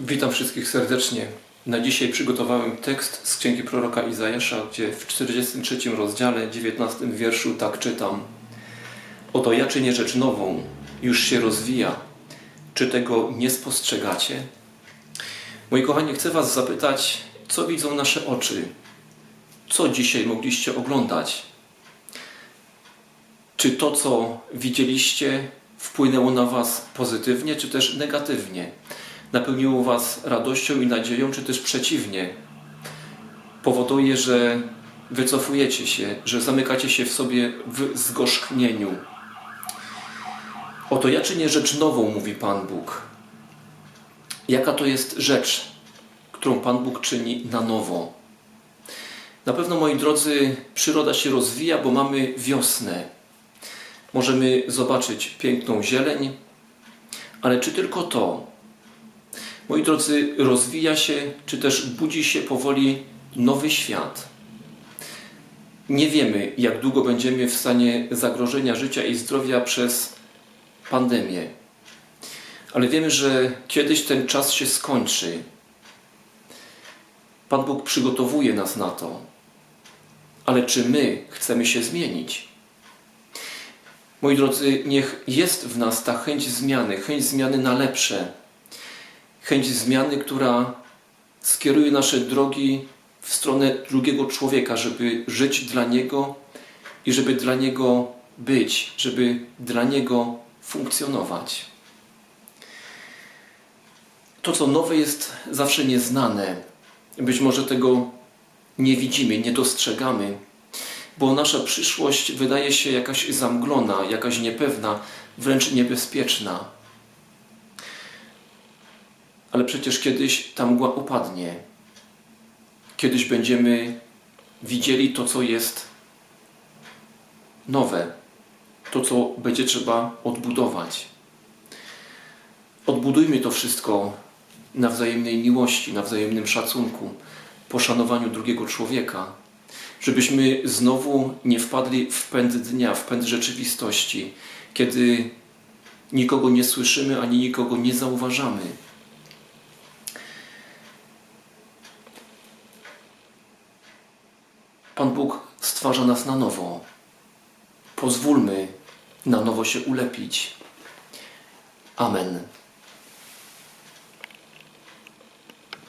Witam wszystkich serdecznie. Na dzisiaj przygotowałem tekst z księgi proroka Izajasza, gdzie w 43 rozdziale, 19 wierszu tak czytam. Oto ja czynię rzecz nową, już się rozwija. Czy tego nie spostrzegacie? Moi kochani, chcę Was zapytać, co widzą nasze oczy? Co dzisiaj mogliście oglądać? Czy to, co widzieliście, wpłynęło na Was pozytywnie, czy też negatywnie? Napełniło Was radością i nadzieją, czy też przeciwnie? Powoduje, że wycofujecie się, że zamykacie się w sobie w zgorzknieniu. Oto ja czynię rzecz nową, mówi Pan Bóg. Jaka to jest rzecz, którą Pan Bóg czyni na nowo? Na pewno, moi drodzy, przyroda się rozwija, bo mamy wiosnę. Możemy zobaczyć piękną zieleń, ale czy tylko to? Moi drodzy, rozwija się, czy też budzi się powoli nowy świat. Nie wiemy, jak długo będziemy w stanie zagrożenia życia i zdrowia przez pandemię, ale wiemy, że kiedyś ten czas się skończy. Pan Bóg przygotowuje nas na to, ale czy my chcemy się zmienić? Moi drodzy, niech jest w nas ta chęć zmiany, chęć zmiany na lepsze, chęć zmiany, która skieruje nasze drogi w stronę drugiego człowieka, żeby żyć dla niego i żeby dla niego być, żeby dla niego funkcjonować. To, co nowe, jest zawsze nieznane. Być może tego nie widzimy, nie dostrzegamy, bo nasza przyszłość wydaje się jakaś zamglona, jakaś niepewna, wręcz niebezpieczna. Ale przecież kiedyś ta mgła upadnie. Kiedyś będziemy widzieli to, co jest nowe, to, co będzie trzeba odbudować. Odbudujmy to wszystko na wzajemnej miłości, na wzajemnym szacunku, poszanowaniu drugiego człowieka, żebyśmy znowu nie wpadli w pęd dnia, w pęd rzeczywistości, kiedy nikogo nie słyszymy ani nikogo nie zauważamy. Pan Bóg stwarza nas na nowo. Pozwólmy na nowo się ulepić. Amen.